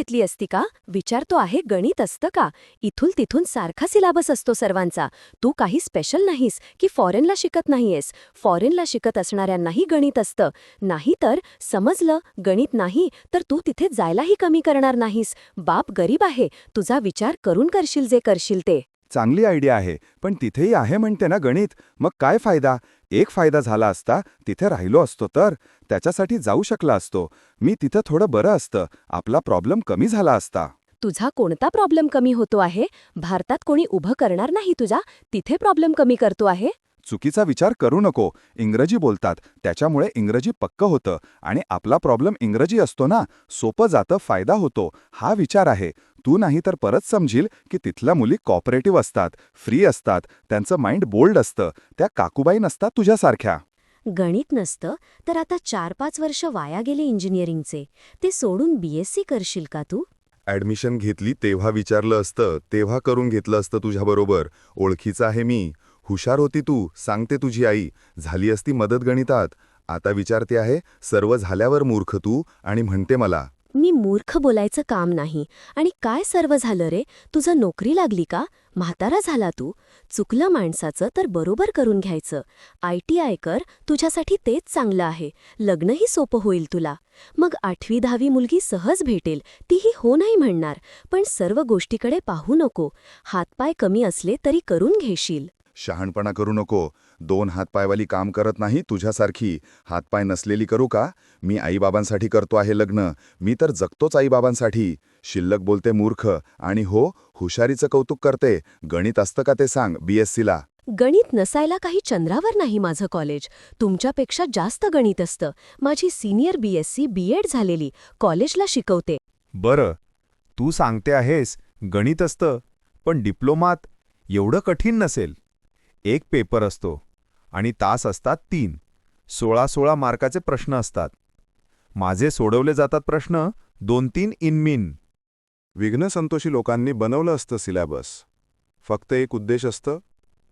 घेतली असती का? विचारतो आहे गणित असतं का? इथून तिथून सारखा सिलाबस असतो सर्वांचा. तू काही स्पेशल नाहीस की फॉरेनला शिकत नाहीयेस. फॉरेनला शिकत असणाऱ्यांनाही गणित असतं. नाही तर समजलं गणित नाही तर तू तिथे जायलाही कमी करणार नाहीस. बाप गरीब आहे. तुझा विचार करून करशील जे करशील ते. चांगली आयडिया आहे पण तिथेही आहे म्हणते ना गणित. मग काय फायदा? एक फायदा झाला असता तिथे राहिलो असतो तर त्याच्यासाठी जाऊ शकला असतो. मी तिथं थोडं बरं असतं. आपला प्रॉब्लेम कमी झाला असता. तुझा कोणता प्रॉब्लेम कमी होतो आहे? भारतात कोणी उभं करणार नाही तुझा. तिथे प्रॉब्लेम कमी करतो आहे. चुकीचा विचार करू नको. इंग्रजी बोलतात. त्याच्यामुळे इंग्रजी पक्क होतं. आणि आपला प्रॉब्लेम इंग्रजी असतो ना. सोपं जातं फायदा होतो. हा विचार आहे. तू नाही तर परत समजील की तिथल्या मुली कॉपरेटिव्ह असतात फ्री असतात. त्यांचं माइंड बोल्ड असतं. त्या काकूबाई नसतात तुझ्यासारख्या. गणित नसतं तर आता चार पाच वर्ष वाया गेले इंजिनिअरिंगचे ते सोडून बीएससी करशील का तू? ॲडमिशन घेतली तेव्हा विचारलं असतं तेव्हा करून घेतलं असतं तुझ्याबरोबर. ओळखीचं आहे मी. हुशार होती तू सांगते तुझी आई. झाली असती मदत गणितात. आता विचारते आहे सर्व झाल्यावर मूर्ख तू? आणि म्हणते मला. मी मूर्ख बोलायचं काम नाही. आणि काय सर्व झालं रे? तुझं नोकरी लागली का? म्हातारा झाला तू. चुकलं माणसाचं तर बरोबर करून घ्यायचं. आय टी आय कर तुझ्यासाठी तेच चांगलं आहे. लग्नही सोपं होईल तुला. मग आठवी दहावी मुलगी सहज भेटेल. तीही हो नाही म्हणणार. पण सर्व गोष्टीकडे पाहू नको. हातपाय कमी असले तरी करून घेशील. शहाणपणा करू नको. दोन हातपायवाली काम करत नाही तुझ्यासारखी. हातपाय नसलेली करू का? मी आईबाबांसाठी करतो आहे लग्न. मी तर जगतोच आईबाबांसाठी. शिल्लक बोलते मूर्ख. आणि हो हुशारीचं कौतुक करते. गणित असतं का ते सांग बीएससीला गणित नसायला काही चंद्रावर नाही माझं कॉलेज. तुमच्यापेक्षा जास्त गणित असतं. माझी सिनियर बीएससी बीएड झालेली. कॉलेजला शिकवते. बरं. तू सांगते आहेस गणित असतं पण डिप्लोमात एवढं कठीण नसेल. एक पेपर असतो आणि तास असतात तीन. सोळा सोळा मार्काचे प्रश्न असतात. माझे सोडवले जातात प्रश्न दोन तीन इनमिन विघ्नसंतोषी लोकांनी बनवलं असतं सिलॅबस. फक्त एक उद्देश असतं.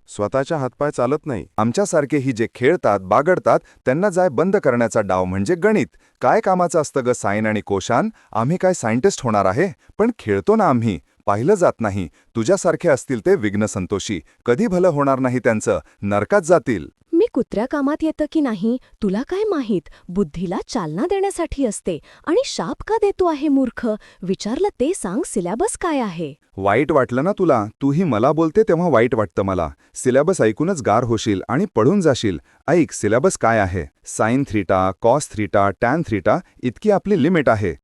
स्वतःच्या हातपाय चालत नाही. आमच्यासारखे ही जे खेळतात बागडतात त्यांना जाय बंद करण्याचा डाव म्हणजे गणित. काय कामाचं असतं ग साईन आणि कोशान? आम्ही काय सायंटिस्ट होणार आहे? पण खेळतो ना आम्ही. पाहिलं जात नाही. तुझ्यासारखे असतील ते विघ्नसंतोषी कधी भलं होणार नाही त्यांचं. नरकात जातील. मी कुत्र्या कामात येतं की नाही? तुला काय माहीत? बुद्धीला चालना देण्यासाठी असते. आणि शाप का देतो आहे मूर्ख? विचारलं ते सांग सिलॅबस काय आहे? वाईट वाटलं ना तुला? तूही मला बोलते तेव्हा वाईट वाटतं मला. सिलेबस ऐकूनच गार होशील आणि पळून जाशील. ऐक सिलेबस काय आहे? साइन थ्रीटा कॉस थ्रीटा टॅन थ्रीटा इतकी आपली लिमिट आहे.